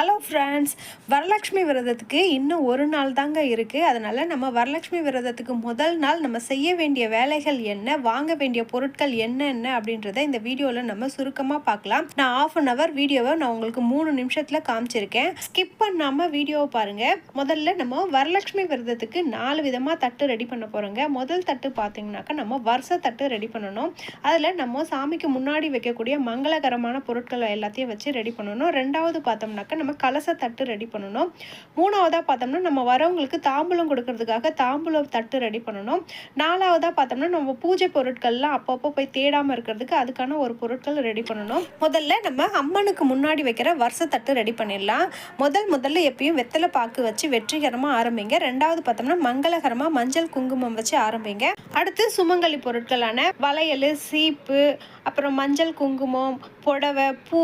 Hello friends Varalakshmi விரதத்துக்கு இன்னும் ஒரு நாள் தாங்க இருக்குது அதனால் நம்ம வரலட்சுமி விரதத்துக்கு முதல் நாள் நம்ம செய்ய வேண்டிய வேலைகள் என்ன வாங்க வேண்டிய பொருட்கள் என்னென்ன அப்படின்றத இந்த வீடியோவில் நம்ம சுருக்கமாக பார்க்கலாம். நான் ஆஃப் அன் ஹவர் வீடியோவை நான் உங்களுக்கு மூணு நிமிஷத்தில் காமிச்சிருக்கேன். ஸ்கிப் பண்ணாமல் வீடியோவை பாருங்கள் முதல்ல நம்ம வரலட்சுமி விரதத்துக்கு நாலு விதமாக தட்டு ரெடி பண்ண போகிறோங்க முதல் தட்டு பார்த்தீங்கன்னாக்கா நம்ம வருஷ தட்டு ரெடி பண்ணணும். அதில் நம்ம சாமிக்கு முன்னாடி வைக்கக்கூடிய மங்களகரமான பொருட்கள் எல்லாத்தையும் வச்சு ரெடி பண்ணணும். ரெண்டாவது பார்த்தோம்னாக்கா நம்ம கலச தட்டு ரெடி பண்ணணும். மூணாவதாக பார்த்தோம்னா நம்ம வரவங்களுக்கு தாம்பூலம் கொடுக்கறதுக்காக தாம்பூலம் தட்டு ரெடி பண்ணணும். நாலாவதாக பார்த்தோம்னா நம்ம பூஜை பொருட்கள்லாம் அப்பப்போ போய் தேடாமல் இருக்கிறதுக்கு அதுக்கான ஒரு பொருட்கள் ரெடி பண்ணணும். முதல்ல நம்ம அம்மனுக்கு முன்னாடி வைக்கிற வருஷத்தட்டு தட்டு ரெடி பண்ணிடலாம். முதல் முதல்ல எப்பயும் வெத்தலை பாக்கு வச்சு வெற்றிகரமாக ஆரம்பிங்க. ரெண்டாவது பார்த்தோம்னா மங்களகரமாக மஞ்சள் குங்குமம் வச்சு ஆரம்பிங்க. அடுத்து சுமங்கலி பொருட்களான வளையல் சீப்பு அப்புறம் மஞ்சள் குங்குமம் புடவை பூ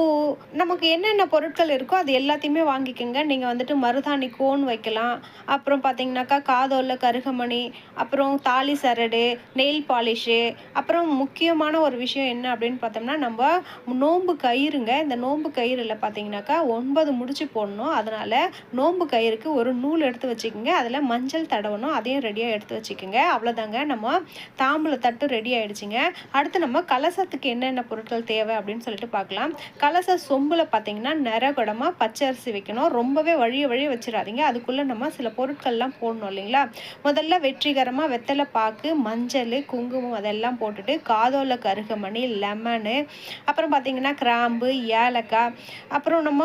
நமக்கு என்னென்ன பொருட்கள் இருக்கோ அது எல்லாத்தையுமே வாங்கிக்கோங்க. நீங்கள் வந்துட்டு மருதாணி கோன் வைக்கலாம். அப்புறம் பார்த்தீங்கன்னாக்கா காதோலில் கருகமணி அப்புறம் தாலி சரடு நெயில் பாலிஷு அப்புறம் முக்கியமான ஒரு விஷயம் என்ன அப்படின்னு பார்த்தோம்னா நம்ம நோன்பு கயிறுங்க. இந்த நோன்பு கயிறில் பார்த்தீங்கன்னாக்கா ஒன்பது முடிச்சு போடணும். அதனால் நோன்பு கயிறுக்கு ஒரு நூல் எடுத்து வச்சுக்கோங்க. அதில் மஞ்சள் தடவணும். அதையும் ரெடியாக எடுத்து வச்சுக்கோங்க. அவ்வளோதாங்க நம்ம தாம்பூல தட்டு ரெடி ஆகிடுச்சிங்க அடுத்து நம்ம கலசத்துக்கு என்னென்ன பொருட்கள் தேவை அப்படின்னு சொல்லிட்டு பார்க்கலாம் கலச சொம்பில் பார்த்தீங்கன்னா நிறகுடமாக பச்சை அரிசி வைக்கணும். ரொம்பவே வழிய வழிய வச்சிடாதீங்க. அதுக்குள்ளே நம்ம சில பொருட்கள்லாம் போடணும் இல்லைங்களா? முதல்ல வெற்றிகரமாக வெத்தலை பாக்கு மஞ்சள் குங்குமம் அதெல்லாம் போட்டுட்டு காதோல கருகமணி லெமனு அப்புறம் பார்த்தீங்கன்னா கிராம்பு ஏலக்காய் அப்புறம் நம்ம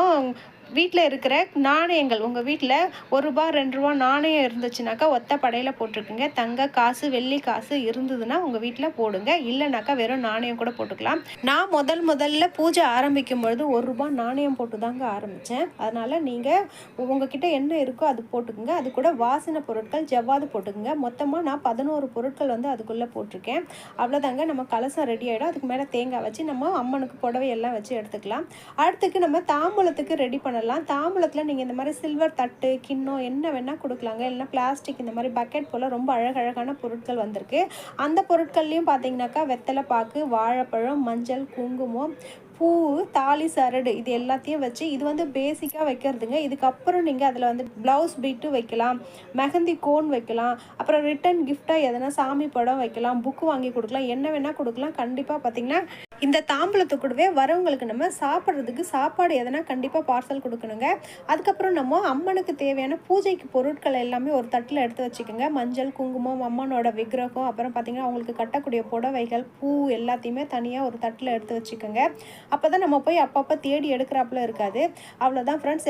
வீட்டில் இருக்கிற நாணயங்கள் உங்கள் வீட்டில் ஒரு ரூபா ரெண்டு ரூபா நாணயம் இருந்துச்சுனாக்கா ஒத்த படையில் போட்டிருக்குங்க. தங்க காசு வெள்ளி காசு இருந்ததுன்னா உங்கள் வீட்டில் போடுங்க. இல்லைனாக்கா வெறும் நாணயம் கூட போட்டுக்கலாம். நான் முதல் முதல்ல பூஜை ஆரம்பிக்கும் பொழுது ஒரு ரூபா நாணயம் போட்டு தாங்க ஆரம்பித்தேன் அதனால் நீங்கள் உங்ககிட்ட என்ன இருக்கோ அது போட்டுக்குங்க. அது கூட வாசனை பொருட்கள் ஜவ்வாது போட்டுக்குங்க. மொத்தமாக நான் பதினோரு பொருட்கள் வந்து அதுக்குள்ளே போட்டிருக்கேன். அவ்வளோதாங்க நம்ம கலசம் ரெடி ஆகிடும் அதுக்கு மேலே தேங்காய் வச்சு நம்ம அம்மனுக்கு புடவை எல்லாம் வச்சு எடுத்துக்கலாம். அடுத்துக்கு நம்ம தாம்பூலத்துக்கு ரெடி பண்ணலாம் தாம்பூலத்தில் நீங்கள் இந்த மாதிரி சில்வர் தட்டு கிண்ணம் என்ன வேணால் கொடுக்கலாங்க. இல்லைன்னா பிளாஸ்டிக் இந்த மாதிரி பக்கெட் போல் ரொம்ப அழகழகான பொருட்கள் வந்திருக்கு. அந்த பொருட்கள்லையும் பார்த்தீங்கன்னாக்கா வெத்தலை பாக்கு வாழைப்பழம் மஞ்சள் குங்குமம் பூ தாலி சரடு இது எல்லாத்தையும் வச்சு இது வந்து பேசிக்காக வைக்கிறதுங்க. இதுக்கப்புறம் நீங்கள் அதில் வந்து ப்ளவுஸ் பீட்டு வைக்கலாம். மெஹந்தி கோன் வைக்கலாம். அப்புறம் ரிட்டன் கிஃப்டாக எதனா சாமி படம் வைக்கலாம். புக்கு வாங்கி கொடுக்கலாம். என்ன வேணால் கொடுக்கலாம். கண்டிப்பாக பார்த்தீங்கன்னா இந்த தாம்பூலத்து கூடவே வரவங்களுக்கு நம்ம சாப்பிட்றதுக்கு சாப்பாடு எதனா கண்டிப்பாக பார்சல் கொடுக்கணுங்க. அதுக்கப்புறம் நம்ம அம்மனுக்கு தேவையான பூஜைக்கு பொருட்கள் எல்லாமே ஒரு தட்டில் எடுத்து வச்சுக்கோங்க. மஞ்சள் குங்குமம் அம்மனோட விக்கிரகம் அப்புறம் பார்த்திங்கன்னா அவங்களுக்கு கட்டக்கூடிய புடவைகள் பூ எல்லாத்தையுமே தனியாக ஒரு தட்டில் எடுத்து வச்சுக்கோங்க. அப்போ தான் நம்ம போய் அப்பப்போ தேடி எடுக்கிறாப்புல இருக்காது. அவ்வளோதான் ஃப்ரெண்ட்ஸ்